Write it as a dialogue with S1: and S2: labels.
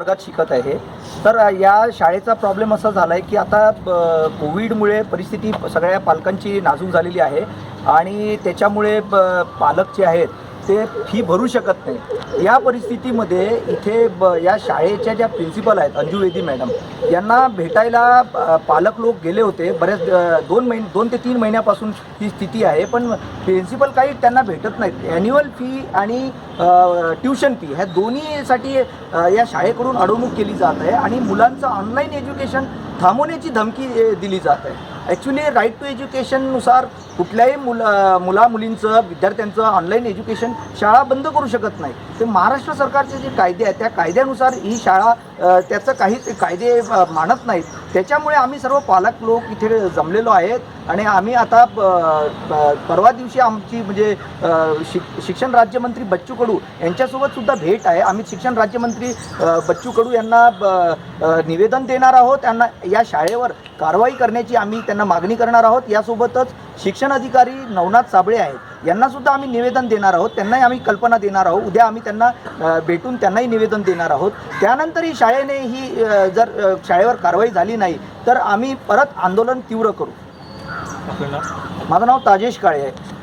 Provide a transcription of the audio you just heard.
S1: वर्गात शिकत आहे. तर या शाळेचा प्रॉब्लेम असा झाला आहे की आता ब- कोविडमुळे परिस्थिती सगळ्या पालकांची नाजूक झालेली आहे. आणि त्याच्यामुळे पालक जे आहेत ते फी भरू शकत नाही. या परिस्थितीमध्ये इथे ब या शाळेच्या ज्या प्रिन्सिपल आहेत अंजुवेदी मॅडम यांना भेटायला पालक लोक गेले होते. बऱ्याच दोन महिने दोन ते तीन महिन्यापासून ही स्थिती आहे पण प्रिन्सिपल काही त्यांना भेटत नाहीत. ॲन्युअल फी आणि ट्युशन फी ह्या दोन्हीसाठी या शाळेकडून अडवणूक केली जात आहे आणि मुलांचं ऑनलाईन एज्युकेशन थांबवण्याची धमकी दिली जात आहे. ॲक्च्युली राईट टू एज्युकेशननुसार कुठल्याही मुल मुला मुलींचं विद्यार्थ्यांचं ऑनलाईन एज्युकेशन शाळा बंद करू शकत नाही. ते महाराष्ट्र सरकारचे जे कायदे आहेत त्या कायद्यानुसार ही शाळा त्याचं काही कायदे मानत नाहीत. त्याच्यामुळे आम्ही सर्व पालक लोक इथे जमलेलो आहेत. आणि आम्ही आता परवा दिवशी आमची म्हणजे शिक शिक्षण राज्यमंत्री बच्चू कडू यांच्यासोबत सुद्धा भेट आहे. आम्ही शिक्षण राज्यमंत्री बच्चू कडू यांना ब- निवेदन देणार आहोत. त्यांना या शाळेवर कारवाई करण्याची आम्ही त्यांना मागणी करणार आहोत. यासोबतच शिक्षण अधिकारी नवनाथ साबळे आहेत. यांना सुद्धा आम्ही निवेदन देणार आहोत त्यांनाही आम्ही कल्पना देणार आहोत. उद्या आम्ही त्यांना भेटून त्यांनाही निवेदन देणार आहोत. त्यानंतर ही शाळेने ही जर शाळेवर कारवाई झाली नाही तर आम्ही परत आंदोलन तीव्र करू. माझं नाव ताजेश काळे आहे.